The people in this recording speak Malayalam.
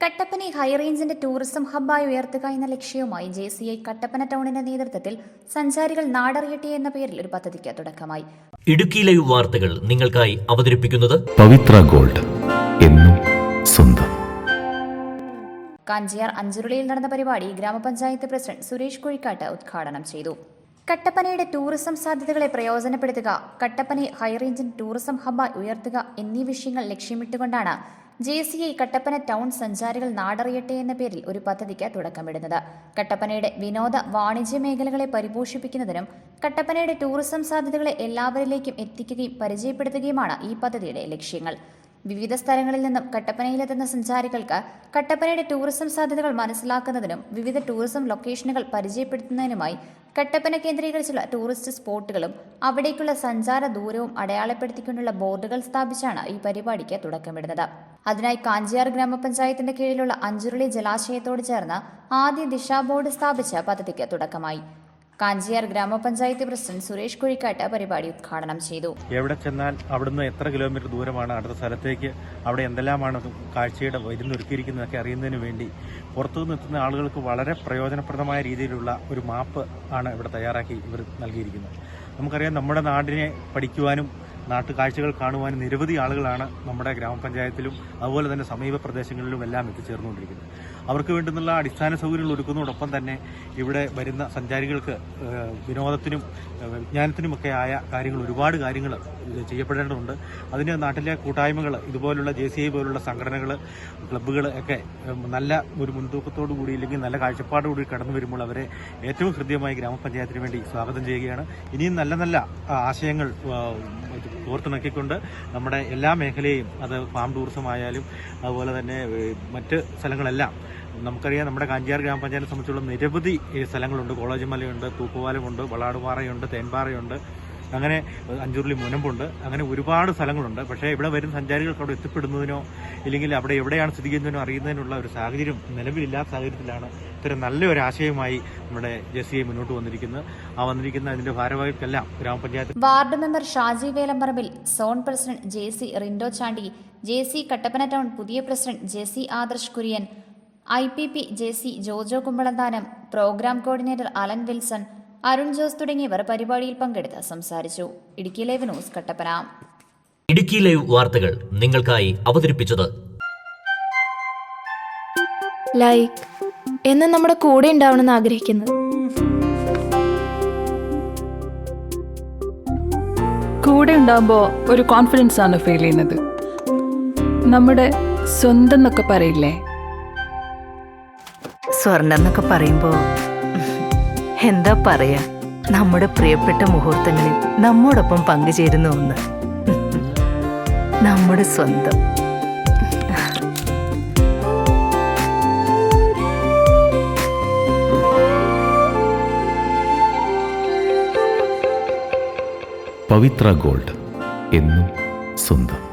കട്ടപ്പനെ ഹൈറേഞ്ചിന്റെ ടൂറിസം ഹബ്ബായി ഉയർത്തുക എന്ന ലക്ഷ്യവുമായി ജെ സി ഐ കട്ടപ്പന ടൗണിന്റെ നേതൃത്വത്തിൽ സഞ്ചാരികൾ നാടറിയട്ടെ എന്ന പേരിൽ ഒരു പദ്ധതിക്ക് തുടക്കമായി. ഇടുക്കി ലൈവ് വാർത്തകൾ നിങ്ങൾക്കായി അവതരിപ്പിക്കുന്നത് പവിത്ര ഗോൾഡ് എന്നും സ്വന്തം. കാഞ്ചിയാർ അഞ്ചുരുളിയിൽ നടന്ന പരിപാടി ഗ്രാമപഞ്ചായത്ത് പ്രസിഡന്റ് സുരേഷ് കുഴിക്കാട്ട് ഉദ്ഘാടനം ചെയ്തു. കട്ടപ്പനയുടെ ടൂറിസം സാധ്യതകളെ പ്രയോജനപ്പെടുത്തുക കട്ടപ്പനയെ ഹൈറേഞ്ചിൻ ടൂറിസം ഹബ്ബായി ഉയർത്തുക എന്നീ വിഷയങ്ങൾ ലക്ഷ്യമിട്ടുകൊണ്ടാണ് J C I Kattappana town സഞ്ചാരികൾ നാടറിയട്ടെ എന്ന പേരിൽ ഒരു പദ്ധതിക്ക് തുടക്കമിടുന്നത്. കട്ടപ്പനയുടെ വിനോദ വാണിജ്യ മേഖലകളെ പരിപോഷിപ്പിക്കുന്നതിനും കട്ടപ്പനയുടെ ടൂറിസം സാധ്യതകളെ എല്ലാവരിലേക്കും എത്തിക്കുകയും പരിചയപ്പെടുത്തുകയുമാണ് ഈ പദ്ധതിയുടെ ലക്ഷ്യങ്ങൾ. വിവിധ സ്ഥലങ്ങളിൽ നിന്നും കട്ടപ്പനയിലെത്തുന്ന സഞ്ചാരികൾക്ക് കട്ടപ്പനയുടെ ടൂറിസം സാധ്യതകൾ മനസ്സിലാക്കുന്നതിനും വിവിധ ടൂറിസം ലൊക്കേഷനുകൾ പരിചയപ്പെടുത്തുന്നതിനുമായി കട്ടപ്പന കേന്ദ്രീകരിച്ചുള്ള ടൂറിസ്റ്റ് സ്പോട്ടുകളും അവിടേക്കുള്ള സഞ്ചാര ദൂരവും അടയാളപ്പെടുത്തിക്കൊണ്ടുള്ള ബോർഡുകൾ സ്ഥാപിച്ചാണ് ഈ പരിപാടിക്ക് തുടക്കമിടുന്നത്. അതിനായി കാഞ്ചിയാർ ഗ്രാമപഞ്ചായത്തിന്റെ കീഴിലുള്ള അഞ്ചുരുളി ജലാശയത്തോട് ചേർന്ന് ആദ്യ ദിശാ ബോർഡ് സ്ഥാപിച്ച പദ്ധതിക്ക് തുടക്കമായി. കാഞ്ചിയാർ ഗ്രാമപഞ്ചായത്ത് പ്രസിഡന്റ് സുരേഷ് കുഴിക്കാട്ട് പരിപാടി ഉദ്ഘാടനം ചെയ്തു. എവിടെ ചെന്നാൽ അവിടുന്ന് എത്ര കിലോമീറ്റർ ദൂരമാണ് അടുത്ത സ്ഥലത്തേക്ക് അവിടെ എന്തെല്ലാമാണ് കാഴ്ചയുടെ വരുന്നൊരുക്കിയിരിക്കുന്നതൊക്കെ അറിയുന്നതിന് വേണ്ടി പുറത്തുനിന്ന് എത്തുന്ന ആളുകൾക്ക് വളരെ പ്രയോജനപ്രദമായ രീതിയിലുള്ള ഒരു മാപ്പ് ആണ് ഇവിടെ തയ്യാറാക്കി ഇവർ നൽകിയിരിക്കുന്നത്. നമുക്കറിയാം നമ്മുടെ നാടിനെ പഠിക്കുവാനും നാട്ടു കാണുവാൻ നിരവധി ആളുകളാണ് നമ്മുടെ ഗ്രാമപഞ്ചായത്തിലും അതുപോലെ തന്നെ സമീപ പ്രദേശങ്ങളിലും എല്ലാം എത്തിച്ചേർന്നുകൊണ്ടിരിക്കുന്നത്. അവർക്ക് വേണ്ടുന്നുള്ള അടിസ്ഥാന സൗകര്യങ്ങൾ ഒരുക്കുന്നതോടൊപ്പം തന്നെ ഇവിടെ വരുന്ന സഞ്ചാരികൾക്ക് വിനോദത്തിനും വിജ്ഞാനത്തിനുമൊക്കെ ആയ കാര്യങ്ങൾ ഒരുപാട് കാര്യങ്ങൾ ചെയ്യപ്പെടേണ്ടതുണ്ട്. അതിന് നാട്ടിലെ കൂട്ടായ്മകൾ ഇതുപോലുള്ള ജെ സി ഐ പോലുള്ള സംഘടനകൾ ക്ലബ്ബുകൾ ഒക്കെ നല്ല ഒരു മുൻതൂക്കത്തോടു കൂടി ഇല്ലെങ്കിൽ നല്ല കാഴ്ചപ്പാടോടുകൂടി കടന്നു വരുമ്പോൾ അവരെ ഏറ്റവും ഹൃദ്യമായി ഗ്രാമപഞ്ചായത്തിന് വേണ്ടി സ്വാഗതം ചെയ്യുകയാണ്. ഇനിയും നല്ല നല്ല ആശയങ്ങൾ കോർത്തിണക്കിക്കൊണ്ട് നമ്മുടെ എല്ലാ മേഖലയും അത് ഫാം ടൂറിസം ആയാലും അതുപോലെ തന്നെ മറ്റ് സ്ഥലങ്ങളെല്ലാം നമുക്കറിയാം നമ്മുടെ കാഞ്ചിയാർ ഗ്രാമപഞ്ചായത്തെ സംബന്ധിച്ചുള്ള നിരവധി സ്ഥലങ്ങളുണ്ട്. കോളേജ് മലയുണ്ട് തൂക്കുപാലമുണ്ട് വളാടുപാറയുണ്ട് തേൻപാറയുണ്ട്. അങ്ങനെ അഞ്ചുരുളി മുനമ്പുണ്ട്. അങ്ങനെ ഒരുപാട് സ്ഥലങ്ങളുണ്ട്. പക്ഷേ ഇവിടെ വരുന്ന സഞ്ചാരികൾക്ക് അവിടെ എത്തിപ്പെടുന്നതിനോ ഇല്ലെങ്കിൽ അവിടെ എവിടെയാണ് സ്ഥിതി ചെയ്യുന്നതിനോ അറിയുന്നതിനുള്ള ഒരു സാഹചര്യം നിലവിലില്ലാത്ത സാഹചര്യത്തിലാണ് ഇത്തരം നല്ലൊരു ആശയമായി നമ്മുടെ ഐ മുന്നോട്ട് വന്നിരിക്കുന്നത്. ആ വന്നിരിക്കുന്ന അതിന്റെ ഭാരവാഹികൾക്കെല്ലാം ഗ്രാമപഞ്ചായത്ത് ward member Shaji Velamparambil zone president J C Rindo Chandy J C Kattappana town പുതിയ president J C Adarsh Kurian I P P J C Jojo Kumbalanthanam program coordinator Alan Wilson Arun Jose തുടങ്ങിയവർ പരിപാടിയിൽ പങ്കെടുത്ത് സംസാരിച്ചു. Idukki live news Kattappana. Idukki live വാർത്തകൾ നിങ്ങൾക്കായി അവതരിപ്പിച്ചത് ലൈക്ക്. എന്ന് നമ്മുടെ കൂടെ ഉണ്ടാവണമെന്ന് ആഗ്രഹിക്കുന്നത്. കൂടെ ഉണ്ടാകുമ്പോൾ ഒരു കോൺഫിഡൻസ് ആണ് ഫീൽ ചെയ്യുന്നത്. നമ്മുടെ സ്വന്തം എന്നൊക്കെ പറയില്ലേ? സ്വർണം എന്നൊക്കെ പറയുമ്പോ എന്താ പറയാ? നമ്മുടെ പ്രിയപ്പെട്ട മുഹൂർത്തങ്ങളിൽ നമ്മോടൊപ്പം പങ്കുചേരുന്ന ഒന്ന്. നമ്മുടെ സ്വന്തം. പവിത്ര ഗോൾഡ് എന്നും സ്വന്തം.